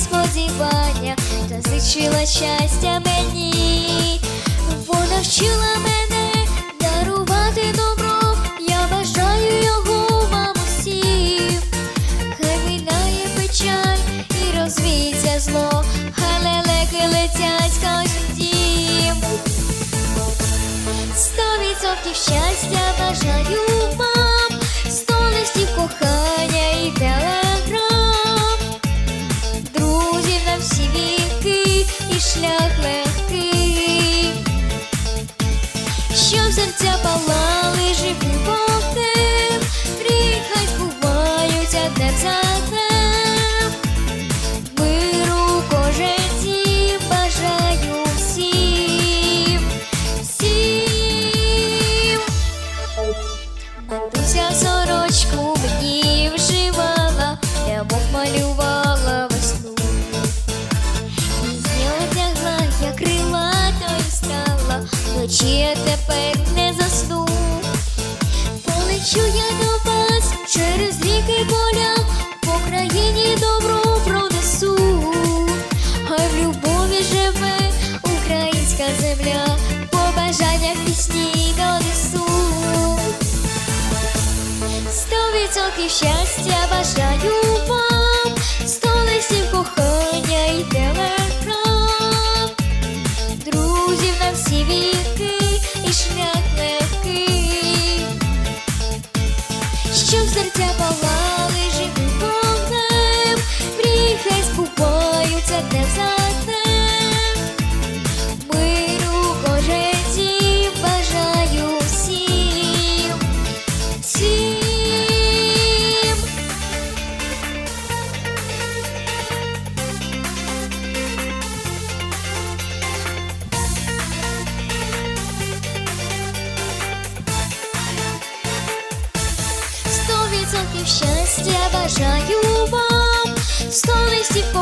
сподівання, та зичила щастя мені. Вона вчила мене дарувати добро, я бажаю його вам усім. Хай минає печаль і розвіється зло, хай лелеки летять скажуть дім. Сто відсотків щастя серця палали живим вогнем, мрій хай збуваються днем за днем. Миру кожен дім бажаю всім, всім. Матуся вночі я тепер не засну. Полечу я до вас через ріки поля, по країні добро пронесу. Хай в любові живе українська земля, по бажаннях пісні донесу. Сто відсотків щастя бажаю вам, сто листів кохання Відсотків щастя бажаю вам, сто листів кохання.